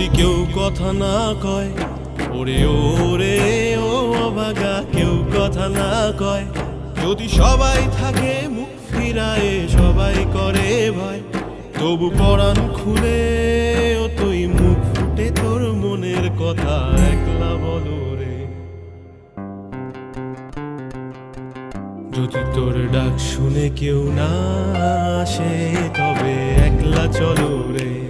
যদি কেউ কথা না কয়, ওরে ওরে, ও অবাগা কেউ কথা না কয়। যদি সবাই থাকে মুখ ফিরায়ে, সবাই করে ভয়, তবু পরাণ খুলে, ও তুই মুখ ফুটে তোর মনের কথা একলা বলো রে। যদি তোর ডাক শুনে কেউ না আসে, তবে একলা চলো রে।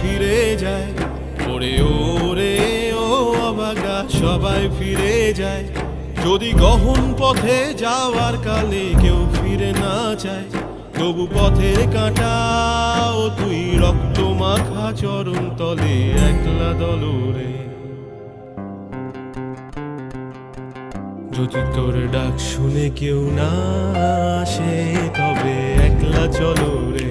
ফিরে যায়। ওরে ওরে, ও অবাগা সবাই ফিরে যায়। যদি গহন পথে যাওয়ার কালে কেউ ফিরে না চায় তবু পথের কাঁটা ও তুই রক্ত মাখা চরণ তলে একলা দলরে যদি তোর ডাক শুনে কেউ না আসে, তবে একলা চলো রে।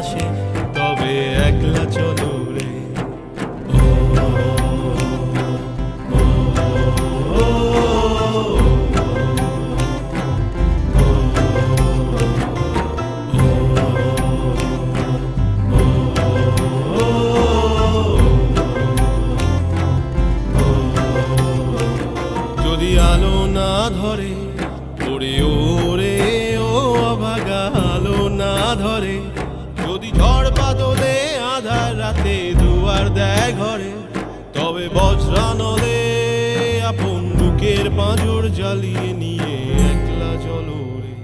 যদি আলো না ধরে, ওরে ওরে, ও অভাগা, আলো না ধরে, যদি ঝড় বাদলে আধার রাতে দুয়ার দেয় ঘরে, তবে বজ্রানলে আপন বুকের পাঁজর জ্বালিয়ে নিয়ে একলা চলো রে।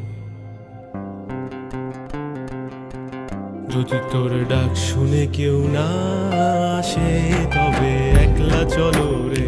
যদি তোর ডাক শুনে কেউ না আসে, তবে একলা চলো রে।